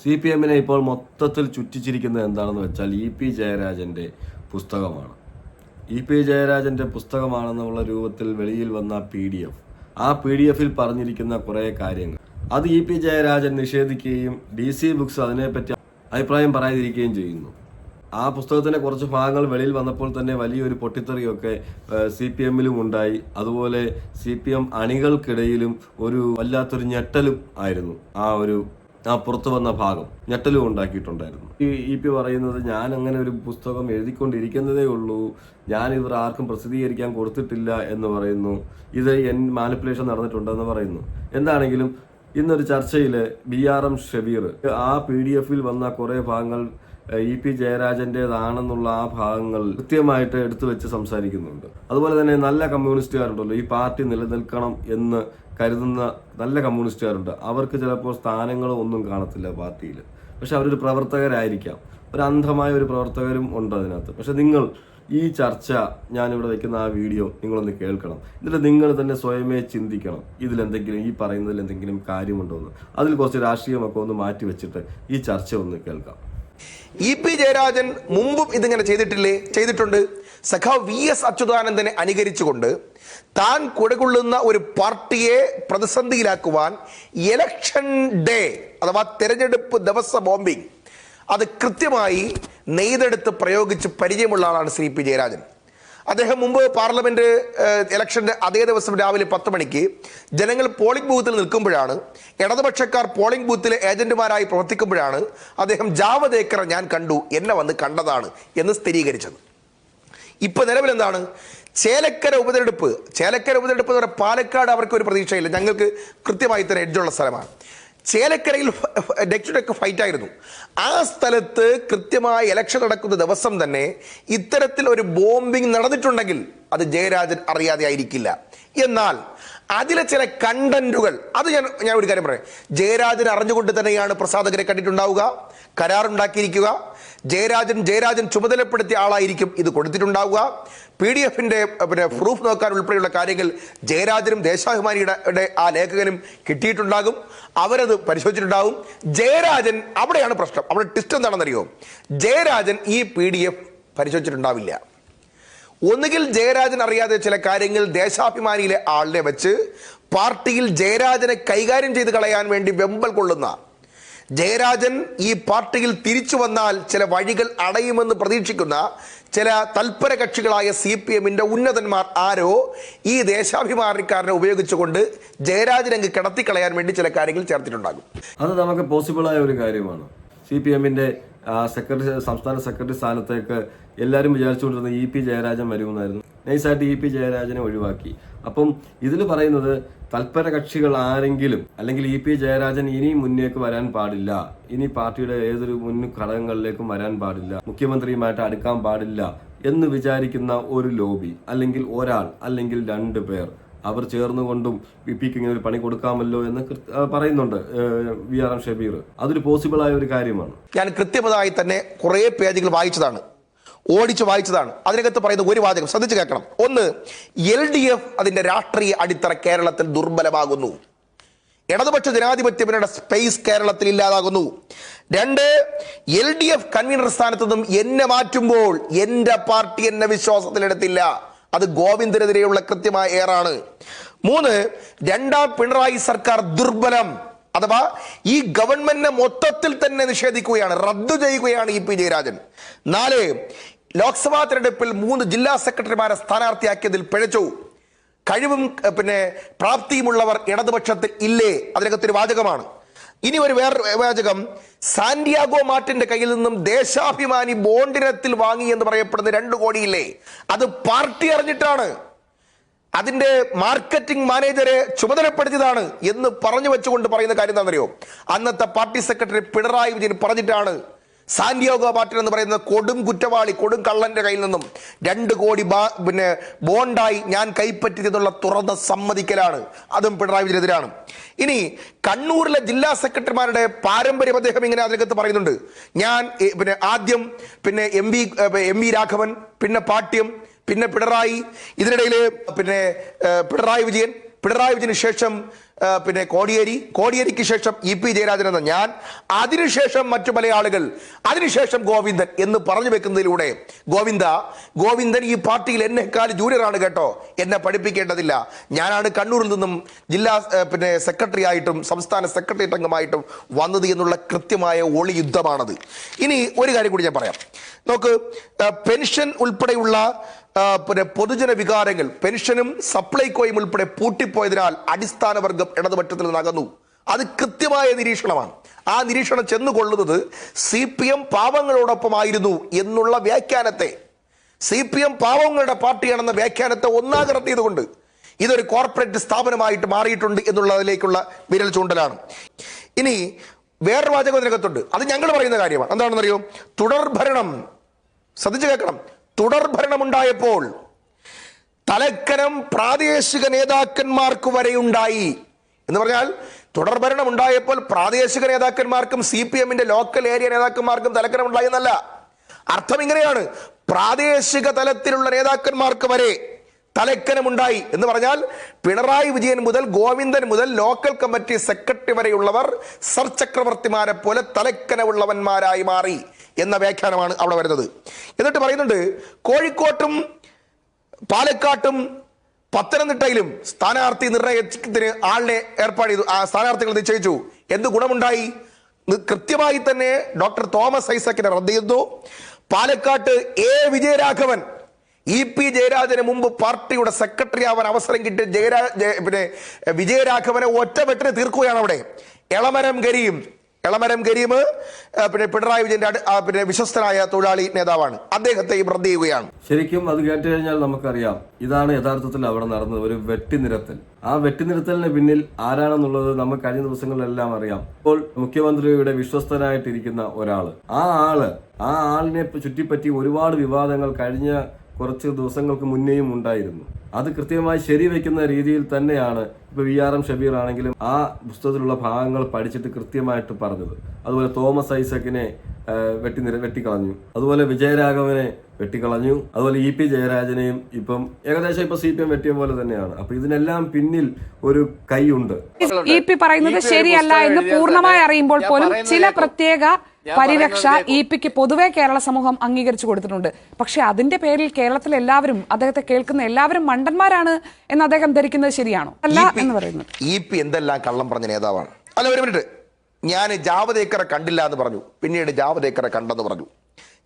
C P എമ്മിനെ ഇപ്പോൾ മൊത്തത്തിൽ ചുറ്റിച്ചിരിക്കുന്നത് എന്താണെന്ന് വെച്ചാൽ ഇ പി ജയരാജന്റെ പുസ്തകമാണ്. ഇ പി ജയരാജന്റെ പുസ്തകമാണെന്നുള്ള രൂപത്തിൽ വെളിയിൽ വന്ന പി ഡി എഫ്. ആ പി ഡി എഫിൽ പറഞ്ഞിരിക്കുന്ന കുറേ കാര്യങ്ങൾ. അത് ഇ പി ജയരാജൻ നിഷേധിക്കുകയും ഡി സി ബുക്സ് അതിനെപ്പറ്റി അഭിപ്രായം പറയാതിരിക്കുകയും ചെയ്യുന്നു. ആ പുസ്തകത്തിന്റെ കുറച്ച് ഭാഗങ്ങൾ വെളിയിൽ വന്നപ്പോൾ തന്നെ വലിയൊരു പൊട്ടിത്തെറിയൊക്കെ സി പി എമ്മിലും ഉണ്ടായി. അതുപോലെ സി പി എം അണികൾക്കിടയിലും ഒരു വല്ലാത്തൊരു ഞെട്ടലും ആയിരുന്നു ആ ഒരു ആ പുറത്തു വന്ന ഭാഗം ഞെട്ടലും ഉണ്ടാക്കിയിട്ടുണ്ടായിരുന്നു. ഈ പി പറയുന്നത് ഞാൻ അങ്ങനെ ഒരു പുസ്തകം എഴുതിക്കൊണ്ടിരിക്കുന്നതേ ഉള്ളൂ. ഞാൻ ഇവർ ആർക്കും പ്രസിദ്ധീകരിക്കാൻ കൊടുത്തിട്ടില്ല എന്ന് പറയുന്നു. ഇത് എൻ മാനിപ്പുലേഷൻ നടന്നിട്ടുണ്ടെന്ന് പറയുന്നു. എന്താണെങ്കിലും ഇന്നൊരു ചർച്ചയിൽ ബി ആർ എം ഷബീർ ആ പി ഡി എഫിൽ വന്ന കുറേ ഭാഗങ്ങൾ ഇ പി ജയരാജന്റേതാണെന്നുള്ള ആ ഭാഗങ്ങൾ കൃത്യമായിട്ട് എടുത്തു വെച്ച് സംസാരിക്കുന്നുണ്ട്. അതുപോലെ തന്നെ നല്ല കമ്മ്യൂണിസ്റ്റുകാരുണ്ടല്ലോ ഈ പാർട്ടി നിലനിൽക്കണം എന്ന് കരുതുന്ന നല്ല കമ്മ്യൂണിസ്റ്റുകാരുണ്ട്. അവർക്ക് ചിലപ്പോൾ സ്ഥാനങ്ങളോ ഒന്നും കാണത്തില്ല പാർട്ടിയിൽ. പക്ഷെ അവരൊരു പ്രവർത്തകരായിരിക്കാം. ഒരു അന്ധമായ ഒരു പ്രവർത്തകരും ഉണ്ട് അതിനകത്ത്. പക്ഷെ നിങ്ങൾ ഈ ചർച്ച ഞാനിവിടെ വെക്കുന്ന ആ വീഡിയോ നിങ്ങളൊന്ന് കേൾക്കണം. എന്നിട്ട് നിങ്ങൾ തന്നെ സ്വയമേ ചിന്തിക്കണം. ഇതിലെന്തെങ്കിലും ഈ പറയുന്നതിൽ എന്തെങ്കിലും കാര്യമുണ്ടോ എന്ന്. അതിൽ കുറച്ച് രാഷ്ട്രീയമൊക്കെ ഒന്ന് മാറ്റി വെച്ചിട്ട് ഈ ചർച്ച ഒന്ന് കേൾക്കാം. ഇ പി ജയരാജൻ മുമ്പും ഇതിങ്ങനെ ചെയ്തിട്ടില്ലേ? ചെയ്തിട്ടുണ്ട്. സഖാവ് വി എസ് അച്യുതാനന്ദനെ അനുകരിച്ചുകൊണ്ട് താൻ കുടകൊള്ളുന്ന ഒരു പാർട്ടിയെ പ്രതിസന്ധിയിലാക്കുവാൻ ഇലക്ഷൻ ഡേ അഥവാ തെരഞ്ഞെടുപ്പ് ദിവസ ബോംബിംഗ് അത് കൃത്യമായി നെയ്തെടുത്ത് പ്രയോഗിച്ച് പരിചയമുള്ള ആളാണ് ശ്രീ പി ജയരാജൻ. അദ്ദേഹം മുമ്പ് പാർലമെന്റ് ഇലക്ഷന്റെ അതേ ദിവസം രാവിലെ പത്ത് മണിക്ക് ജനങ്ങൾ പോളിംഗ് ബൂത്തിൽ നിൽക്കുമ്പോഴാണ് ഇടതുപക്ഷക്കാർ പോളിംഗ് ബൂത്തിലെ ഏജന്റുമാരായി പ്രവർത്തിക്കുമ്പോഴാണ് അദ്ദേഹം ജാവദേക്കറെ ഞാൻ കണ്ടു എന്നെ വന്ന് കണ്ടതാണ് എന്ന് സ്ഥിരീകരിച്ചത്. ഇപ്പോൾ നിലവിൽ എന്താണ് ചേലക്കര ഉപതെരഞ്ഞെടുപ്പ് ചേലക്കര ഉപതെരഞ്ഞെടുപ്പ് എന്ന് പറഞ്ഞാൽ പാലക്കാട് അവർക്ക് ഒരു പ്രതീക്ഷയില്ല. ഞങ്ങൾക്ക് കൃത്യമായി തന്നെ എഡ്ജുള്ള സ്ഥലമാണ്. ചേലക്കരയിൽ ഡെക്ക് ഡെക്ക് ഫൈറ്റ് ആയിരുന്നു. ആ സ്ഥലത്ത് കൃത്യമായി ഇലക്ഷൻ നടക്കുന്ന ദിവസം തന്നെ ഇത്തരത്തിൽ ഒരു ബോംബിംഗ് നടന്നിട്ടുണ്ടെങ്കിൽ അത് ജയരാജൻ അറിയാതെ ആയിരിക്കില്ല എന്നാൽ അതിലെ ചില കണ്ടന്റുകൾ അത് ഞാൻ ഞാൻ ഒരു കാര്യം പറയാം. ജയരാജൻ അറിഞ്ഞുകൊണ്ട് തന്നെയാണ് പ്രസാദകരെ കണ്ടിട്ടുണ്ടാവുക കരാറുണ്ടാക്കിയിരിക്കുക. ജയരാജൻ ജയരാജൻ ചുമതലപ്പെടുത്തിയ ആളായിരിക്കും ഇത് കൊടുത്തിട്ടുണ്ടാവുക. പി ഡി എഫിന്റെ പിന്നെ പ്രൂഫ് നോക്കാൻ ഉൾപ്പെടെയുള്ള കാര്യങ്ങൾ ജയരാജനും ദേശാഭിമാനിയുടെ ആ ലേഖകനും കിട്ടിയിട്ടുണ്ടാകും. അവരത് പരിശോധിച്ചിട്ടുണ്ടാകും ജയരാജൻ അവിടെയാണ് പ്രശ്നം. അവിടെ ട്വിസ്റ്റ് എന്താണെന്നറിയോ? ജയരാജൻ ഈ പി പരിശോധിച്ചിട്ടുണ്ടാവില്ല. ഒന്നുകിൽ ജയരാജൻ അറിയാതെ ചില കാര്യങ്ങൾ ദേശാഭിമാനിയിലെ ആളിനെ വെച്ച് പാർട്ടിയിൽ ജയരാജനെ കൈകാര്യം ചെയ്ത് കളയാൻ വേണ്ടി വെമ്പൽ കൊള്ളുന്ന ജയരാജൻ ഈ പാർട്ടിയിൽ തിരിച്ചു വന്നാൽ ചില വഴികൾ അടയുമെന്ന് പ്രതീക്ഷിക്കുന്ന ചില തൽപര കക്ഷികളായ സി പി എമ്മിന്റെ ഉന്നതന്മാർ ആരോ ഈ ദേശാഭിമാനിക്കാരനെ ഉപയോഗിച്ചുകൊണ്ട് ജയരാജൻ അങ്ങ് കിടത്തിക്കളയാൻ വേണ്ടി ചില കാര്യങ്ങൾ ചേർത്തിട്ടുണ്ടാകും. അത് നമുക്ക് പോസിബിളായ ഒരു കാര്യമാണ്. സി പി എമ്മിന്റെ സെക്രട്ടറി സംസ്ഥാന സെക്രട്ടറി സ്ഥാനത്തേക്ക് എല്ലാവരും വിചാരിച്ചുകൊണ്ടിരുന്ന ഇ പി ജയരാജൻ വരുമെന്നായിരുന്നു. നൈസായിട്ട് ഇ പി ജയരാജനെ ഒഴിവാക്കി. അപ്പം ഇതിൽ പറയുന്നത് തൽപര കക്ഷികൾ ആരെങ്കിലും അല്ലെങ്കിൽ ഇ പി ജയരാജൻ ഇനി മുന്നേക്ക് വരാൻ പാടില്ല ഇനി പാർട്ടിയുടെ ഏതൊരു മുൻ ഘടകങ്ങളിലേക്കും വരാൻ പാടില്ല മുഖ്യമന്ത്രിയുമായിട്ട് അടുക്കാൻ പാടില്ല എന്ന് വിചാരിക്കുന്ന ഒരു ലോബി അല്ലെങ്കിൽ ഒരാൾ അല്ലെങ്കിൽ രണ്ട് പേർ അവർ ചേർന്നുകൊണ്ടും വി പിക്ക് ഇങ്ങനെ ഒരു പണി കൊടുക്കാമല്ലോ എന്ന് പറയുന്നുണ്ട് വി ആർ എം ഷബീർ. അതൊരു പോസിബിൾ ആയ ഒരു കാര്യമാണ്. ഞാൻ കൃത്യമായി തന്നെ കുറേ പേജുകൾ വായിച്ചതാണ്. ഓടിച്ച് വായിച്ചതാണ്. അതിനകത്ത് പറയുന്ന ഒരു വാചകം ശ്രദ്ധിച്ചു കേൾക്കണം. ഒന്ന് എൽ ഡി എഫ് അതിന്റെ രാഷ്ട്രീയ അടിത്തറ കേരളത്തിൽ ദുർബലമാകുന്നു. ഇടതുപക്ഷ ജനാധിപത്യ മുന്നണിയുടെ സ്പേസ് കേരളത്തിൽ ഇല്ലാതാകുന്നു. രണ്ട് എൽ ഡി എഫ് കൺവീനർ സ്ഥാനത്ത് നിന്നും എന്നെ മാറ്റുമ്പോൾ എന്റെ പാർട്ടി എന്നെ വിശ്വാസത്തിലെടുത്തില്ല. അത് ഗോവിന്ദനെതിരെയുള്ള കൃത്യമായ ഏറാണ്. മൂന്ന് രണ്ടാം പിണറായി സർക്കാർ ദുർബലം. അഥവാ ഈ ഗവൺമെന്റിനെ മൊത്തത്തിൽ തന്നെ നിഷേധിക്കുകയാണ് റദ്ദു ചെയ്യുകയാണ് ഇ പി ജയരാജൻ. നാല് ലോക്സഭാ തെരഞ്ഞെടുപ്പിൽ മൂന്ന് ജില്ലാ സെക്രട്ടറിമാരെ സ്ഥാനാർത്ഥിയാക്കിയതിൽ പിഴച്ചു. കഴിവും പിന്നെ പ്രാപ്തിയുമുള്ളവർ ഇടതുപക്ഷത്തിൽ ഇല്ലേ? അതിനകത്തൊരു വാചകമാണ്. ഇനി ഒരു വേറെ വാചകം. സാന്റിയാഗോ മാർട്ടിന്റെ കയ്യിൽ നിന്നും ദേശാഭിമാനി ബോണ്ടിനത്തിൽ വാങ്ങി എന്ന് പറയപ്പെടുന്ന രണ്ട് കോടിയില്ലേ? അത് പാർട്ടി അറിഞ്ഞിട്ടാണ്. അതിന്റെ മാർക്കറ്റിംഗ് മാനേജരെ ചുമതലപ്പെടുത്തിയതാണ് എന്ന് പറഞ്ഞു വെച്ചുകൊണ്ട് പറയുന്ന കാര്യം എന്താണെന്നറിയോ? അന്നത്തെ പാർട്ടി സെക്രട്ടറി പിണറായി വിജയൻ പറഞ്ഞിട്ടാണ്. സാന്റിയോഗോ മാർട്ടിൻ എന്ന് പറയുന്നത് കൊടും കുറ്റവാളി കൊടും കള്ളന്റെ കയ്യിൽ നിന്നും രണ്ട് കോടി ബാ- പിന്നെ ബോണ്ടായി ഞാൻ കൈപ്പറ്റിയതെന്നുള്ള തുറന്ന സമ്മതിക്കലാണ്. അതും പിണറായി വിജയനെതിരാണ്. ഇനി കണ്ണൂരിലെ ജില്ലാ സെക്രട്ടറിമാരുടെ പാരമ്പര്യം അദ്ദേഹം ഇങ്ങനെ അതിനകത്ത് പറയുന്നുണ്ട്. ഞാൻ പിന്നെ ആദ്യം പിന്നെ M V M V Raghavan പിന്നെ പാട്യം പിന്നെ പിണറായി ഇതിനിടയിൽ പിന്നെ പിണറായി വിജയൻ പിണറായി വിജയന് ശേഷം പിന്നെ കോടിയേരി കോടിയേരിക്ക് ശേഷം ഇ പി ജയരാജൻ എന്ന ഞാൻ അതിനുശേഷം മറ്റു പല ആളുകൾ അതിനുശേഷം ഗോവിന്ദൻ എന്ന് പറഞ്ഞു വെക്കുന്നതിലൂടെ ഗോവിന്ദ ഗോവിന്ദൻ ഈ പാർട്ടിയിൽ എന്നെക്കാൾ ജൂനിയറാണ് കേട്ടോ എന്നെ പഠിപ്പിക്കേണ്ടതില്ല. ഞാനാണ് കണ്ണൂരിൽ നിന്നും ജില്ലാ പിന്നെ സെക്രട്ടറി ആയിട്ടും സംസ്ഥാന സെക്രട്ടേറിയറ്റ് അംഗമായിട്ടും വന്നത് എന്നുള്ള കൃത്യമായ ഒളി യുദ്ധമാണത്. ഇനി ഒരു കാര്യം കൂടി ഞാൻ പറയാം. നോക്ക് പെൻഷൻ ഉൾപ്പെടെയുള്ള പിന്നെ പൊതുജന വികാരങ്ങൾ പെൻഷനും സപ്ലൈകോയും ഉൾപ്പെടെ പൂട്ടിപ്പോയതിനാൽ അടിസ്ഥാന വർഗം ഇടതുപക്ഷത്തിൽ നകന്നു അത് കൃത്യമായ നിരീക്ഷണമാണ്. ആ നിരീക്ഷണം ചെന്നുകൊള്ളുന്നത് സി പി എം പാവങ്ങളോടൊപ്പമായിരുന്നു എന്നുള്ള വ്യാഖ്യാനത്തെ. സി പി എം പാവങ്ങളുടെ പാർട്ടിയാണെന്ന വ്യാഖ്യാനത്തെ ഒന്നാകർത്തിയതുകൊണ്ട് ഇതൊരു കോർപ്പറേറ്റ് സ്ഥാപനമായിട്ട് മാറിയിട്ടുണ്ട് എന്നുള്ളതിലേക്കുള്ള വിരൽ ചൂണ്ടലാണ്. ഇനി വേറൊരു വാചകം ഇതിനകത്തുണ്ട്. അത് ഞങ്ങൾ പറയുന്ന കാര്യമാണ്. എന്താണെന്നറിയോ? തുടർഭരണം. ശ്രദ്ധിച്ചു കേൾക്കണം. തുടർഭരണമുണ്ടായപ്പോൾ തലക്കനം പ്രാദേശിക നേതാക്കന്മാർക്ക് വരെ ഉണ്ടായി എന്ന് പറഞ്ഞാൽ തുടർഭരണം ഉണ്ടായപ്പോൾ പ്രാദേശിക നേതാക്കന്മാർക്കും സി പി എമ്മിന്റെ ലോക്കൽ ഏരിയ നേതാക്കന്മാർക്കും തലക്കനം ഉണ്ടായി എന്നല്ല. അർത്ഥം ഇങ്ങനെയാണ്. പ്രാദേശിക തലത്തിലുള്ള നേതാക്കന്മാർക്ക് വരെ തലക്കനമുണ്ടായി. എന്ന് പറഞ്ഞാൽ പിണറായി വിജയൻ മുതൽ ഗോവിന്ദൻ മുതൽ ലോക്കൽ കമ്മിറ്റി സെക്രട്ടറി വരെയുള്ളവർ സർ ചക്രവർത്തിമാരെ പോലെ തലക്കനമുള്ളവന്മാരായി മാറി. എന്ന വ്യാഖ്യാനമാണ് അവിടെ വരുന്നത്. എന്നിട്ട് പറയുന്നുണ്ട് കോഴിക്കോട്ടും പാലക്കാട്ടും പത്തനംതിട്ടയിലും സ്ഥാനാർത്ഥി നിർണയത്തിന് ആളിനെ ഏർപ്പാട് ചെയ്തു ആ സ്ഥാനാർത്ഥികൾ നിശ്ചയിച്ചു. എന്ത് ഗുണമുണ്ടായി? കൃത്യമായി തന്നെ ഡോക്ടർ തോമസ് ഐസക്കിനെ റദ്ദ് ചെയ്തു. പാലക്കാട്ട് എ വിജയരാഘവൻ ഇ പി ജയരാജന് മുമ്പ് പാർട്ടിയുടെ സെക്രട്ടറി ആവാൻ അവസരം കിട്ടിയ ജയരാ പിന്നെ വിജയരാഘവനെ ഒറ്റ വെട്ടിനെ തീർക്കുകയാണ് അവിടെ. എളമരം കരീം എളമരം കരീം പിന്നെ പിണറായി വിജയന്റെ പിന്നെ വിശ്വസ്തനായ തൊഴിലാളി നേതാവാണ്. അദ്ദേഹത്തെയും റദ്ദ് ചെയ്യുകയാണ്. ശരിക്കും അത് കേട്ട് കഴിഞ്ഞാൽ നമുക്കറിയാം ഇതാണ് യഥാർത്ഥത്തിൽ അവിടെ നടന്നത് ഒരു വെട്ടിനിരത്തൽ. ആ വെട്ടിനിരത്തലിന് പിന്നിൽ ആരാണെന്നുള്ളത് നമുക്ക് കഴിഞ്ഞ ദിവസങ്ങളിലെല്ലാം അറിയാം. ഇപ്പോൾ മുഖ്യമന്ത്രിയുടെ വിശ്വസ്തനായിട്ടിരിക്കുന്ന ഒരാൾ. ആ ആൾ ആ ആളിനെ ചുറ്റിപ്പറ്റി ഒരുപാട് വിവാദങ്ങൾ കഴിഞ്ഞ കുറച്ച് ദിവസങ്ങൾക്ക് മുന്നേയും ഉണ്ടായിരുന്നു. അത് കൃത്യമായി ശരിവെക്കുന്ന രീതിയിൽ തന്നെയാണ് ഇപ്പൊ വി ആർ എം ഷബീർ ആണെങ്കിലും ആ പുസ്തകത്തിലുള്ള ഭാഗങ്ങൾ പഠിച്ചിട്ട് കൃത്യമായിട്ട് പറഞ്ഞത്. അതുപോലെ തോമസ് ഐസക്കിനെ വെട്ടി നിര വെട്ടിക്കളഞ്ഞു. അതുപോലെ വിജയരാഘവനെ വെട്ടിക്കളഞ്ഞു. അതുപോലെ ഇ പി ജയരാജനെയും ഇപ്പം ഏകദേശം ഇപ്പൊ സി പി എം വെട്ടിയ പോലെ തന്നെയാണ്. അപ്പൊ ഇതിനെല്ലാം പിന്നിൽ ഒരു കൈയുണ്ട്. ഇ പി പറയുന്നത് ശരിയല്ല എന്ന് പൂർണമായി അറിയുമ്പോൾ പോലും ചില പ്രത്യേക പരിരക്ഷ ഇ പിക്ക് പൊതുവെ കേരള സമൂഹം അംഗീകരിച്ചു കൊടുത്തിട്ടുണ്ട്. പക്ഷെ അതിന്റെ പേരിൽ കേരളത്തിലെ എല്ലാവരും അദ്ദേഹത്തെ കേൾക്കുന്ന എല്ലാവരും മണ്ടന്മാരാണ് എന്ന് അദ്ദേഹം ധരിക്കുന്നത് ശരിയാണോ? അല്ല എന്ന് പറയുന്നത്. ഇ പി എന്തെല്ലാം കള്ളം പറഞ്ഞ നേതാവാണ്? അല്ല ഒരു മിനിറ്റ്. ഞാൻ ജാവദേക്കറെ കണ്ടില്ല എന്ന് പറഞ്ഞു. പിന്നീട് ജാവദേക്കറെ കണ്ടെന്ന് പറഞ്ഞു.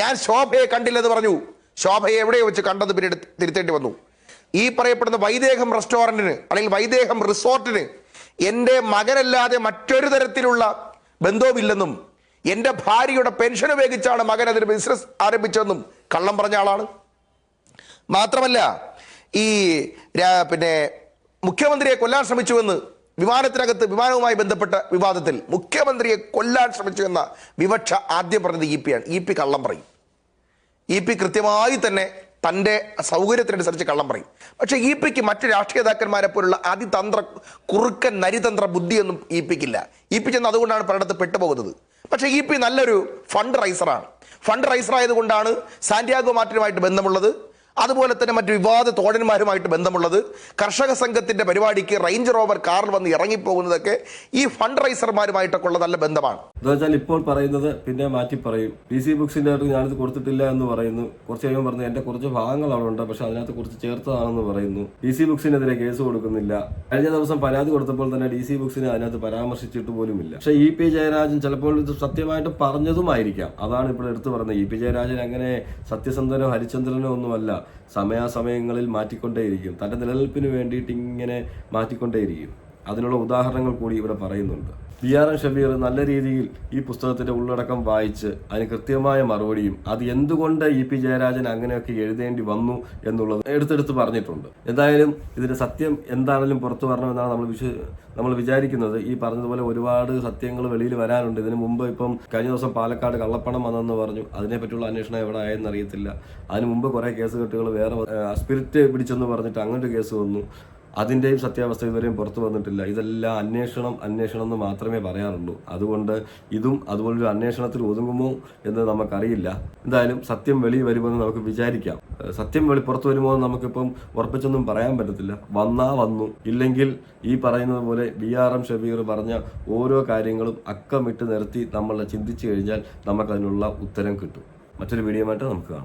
ഞാൻ ശോഭയെ കണ്ടില്ലെന്ന് പറഞ്ഞു. ശോഭയെ എവിടെ വെച്ച് കണ്ടെന്ന് പിന്നീട് തിരുത്തേണ്ടി വന്നു. ഈ പറയപ്പെടുന്ന വൈദേഹം റെസ്റ്റോറന്റിന് അല്ലെങ്കിൽ വൈദേഹം റിസോർട്ടിന് എന്റെ മകനല്ലാതെ മറ്റൊരു തരത്തിലുള്ള ബന്ധവുമില്ലെന്നും എന്റെ ഭാര്യയുടെ പെൻഷൻ ഉപയോഗിച്ചാണ് മകൻ അതിന് ബിസിനസ് ആരംഭിച്ചതെന്നും കള്ളം പറഞ്ഞ ആളാണ്. മാത്രമല്ല ഈ പിന്നെ മുഖ്യമന്ത്രിയെ കൊല്ലാൻ ശ്രമിച്ചുവെന്ന് വിമാനത്തിനകത്ത് വിമാനവുമായി ബന്ധപ്പെട്ട വിവാദത്തിൽ മുഖ്യമന്ത്രിയെ കൊല്ലാൻ ശ്രമിച്ചു എന്ന വിവക്ഷ ആദ്യം പറഞ്ഞത് ഇ പി ആണ്. ഇ പി കള്ളം പറയും. ഇ പി കൃത്യമായി തന്നെ തന്റെ സൗകര്യത്തിനനുസരിച്ച് കള്ളം പറയും. പക്ഷേ ഇ പിക്ക് മറ്റ് രാഷ്ട്രീയ നേതാക്കന്മാരെ പോലുള്ള അതിതന്ത്ര കുറുക്കൻ നരിതന്ത്ര ബുദ്ധിയൊന്നും ഇ പിക്കില്ല. ഇ പി ചെന്ന് അതുകൊണ്ടാണ് പലയിടത്ത് പെട്ടുപോകുന്നത്. പക്ഷേ ഇ പി നല്ലൊരു ഫണ്ട് റൈസറാണ്. ഫണ്ട് റൈസർ ആയതുകൊണ്ടാണ് സാന്റിയാഗോ മാർട്ടിനുമായിട്ട് ബന്ധമുള്ളത്. അതുപോലെ തന്നെ മറ്റ് വിവാദ തോടന്മാരുമായിട്ട് ബന്ധമുള്ളത് കർഷക സംഘത്തിന്റെ പരിപാടിക്ക് റേഞ്ച് റോവർ കാറിൽ വന്ന് ഇറങ്ങിപ്പോകുന്നതൊക്കെ ഈ ഫണ്ട് റൈസർമാരുമായിട്ടൊക്കെ ഉള്ള നല്ല ബന്ധമാണ്. എന്താ വെച്ചാൽ ഇപ്പോൾ പറയുന്നത് പിന്നെ മാറ്റി പറയും. ഡി സി ബുക്സിന്റെ അടുത്ത് ഞാനിത് കൊടുത്തിട്ടില്ല എന്ന് പറയുന്നു. കുറച്ച് കഴിയുമ്പോൾ പറഞ്ഞു എന്റെ കുറച്ച് ഭാഗങ്ങൾ ഉണ്ട് പക്ഷെ അതിനകത്ത് കുറച്ച് ചേർത്തതാണെന്ന് പറയുന്നു. ഡി സി ബുക്സിനെതിരെ കേസ് കൊടുക്കുന്നില്ല. കഴിഞ്ഞ ദിവസം പരാതി കൊടുത്തപ്പോൾ തന്നെ ഡി സി ബുക്സിനെ അതിനകത്ത് പരാമർശിച്ചിട്ട് പോലും ഇല്ല പക്ഷെ ഇ പി ജയരാജൻ ചിലപ്പോൾ ഇത് സത്യമായിട്ട് പറഞ്ഞതുമായിരിക്കാം. അതാണ് ഇപ്പോൾ എടുത്തു പറഞ്ഞത് ഇ പി ജയരാജൻ അങ്ങനെ സത്യസന്ധനോ ഹരിചന്ദ്രനോ ഒന്നുമല്ല. സമയാസമയങ്ങളിൽ മാറ്റിക്കൊണ്ടേയിരിക്കും. തന്റെ നിലനിൽപ്പിന് വേണ്ടിയിട്ട് ഇങ്ങനെ മാറ്റിക്കൊണ്ടേയിരിക്കും. അതിനുള്ള ഉദാഹരണങ്ങൾ കൂടി ഇവിടെ പറയുന്നുണ്ട്. ബി ആർ എം ഷബീർ നല്ല രീതിയിൽ ഈ പുസ്തകത്തിന്റെ ഉള്ളടക്കം വായിച്ച് അതിന് കൃത്യമായ മറുപടിയും അത് എന്തുകൊണ്ട് ഇ പി ജയരാജൻ അങ്ങനെയൊക്കെ എഴുതേണ്ടി വന്നു എന്നുള്ളത് എടുത്തെടുത്ത് പറഞ്ഞിട്ടുണ്ട്. എന്തായാലും ഇതിന്റെ സത്യം എന്താണെങ്കിലും പുറത്തു വരണമെന്നാണ് നമ്മൾ വിശ്വ നമ്മൾ വിചാരിക്കുന്നത്. ഈ പറഞ്ഞതുപോലെ ഒരുപാട് സത്യങ്ങൾ വെളിയിൽ വരാനുണ്ട്. ഇതിനു മുമ്പ് ഇപ്പം കഴിഞ്ഞ ദിവസം പാലക്കാട് കള്ളപ്പണം വന്നെന്ന് പറഞ്ഞു. അതിനെപ്പറ്റിയുള്ള അന്വേഷണം എവിടെ ആയെന്ന് അറിയത്തില്ല അതിന് മുമ്പ് കുറേ കേസ് കെട്ടുകൾ വേറെ സ്പിരിറ്റ് പിടിച്ചെന്ന് പറഞ്ഞിട്ട് അങ്ങോട്ട് കേസ് വന്നു. അതിന്റെയും സത്യാവസ്ഥ ഇതുവരെയും പുറത്തു വന്നിട്ടില്ല. ഇതെല്ലാം അന്വേഷണം അന്വേഷണം എന്ന് മാത്രമേ പറയാറുള്ളൂ. അതുകൊണ്ട് ഇതും അതുപോലൊരു അന്വേഷണത്തിൽ ഒതുങ്ങുമോ എന്ന് നമുക്കറിയില്ല. എന്തായാലും സത്യം വെളി വരുമെന്ന് നമുക്ക് വിചാരിക്കാം. സത്യം വെളി പുറത്തു വരുമോ എന്ന് നമുക്കിപ്പം ഉറപ്പിച്ചൊന്നും പറയാൻ പറ്റത്തില്ല. വന്നാ വന്നു. ഇല്ലെങ്കിൽ ഈ പറയുന്നത് പോലെ ബി ആർ എം ഷബീർ പറഞ്ഞ ഓരോ കാര്യങ്ങളും അക്കമിട്ട് നിർത്തി നമ്മൾ ചിന്തിച്ചു കഴിഞ്ഞാൽ നമുക്കതിനുള്ള ഉത്തരം കിട്ടും. മറ്റൊരു വീഡിയോ നമുക്ക് കാണാം.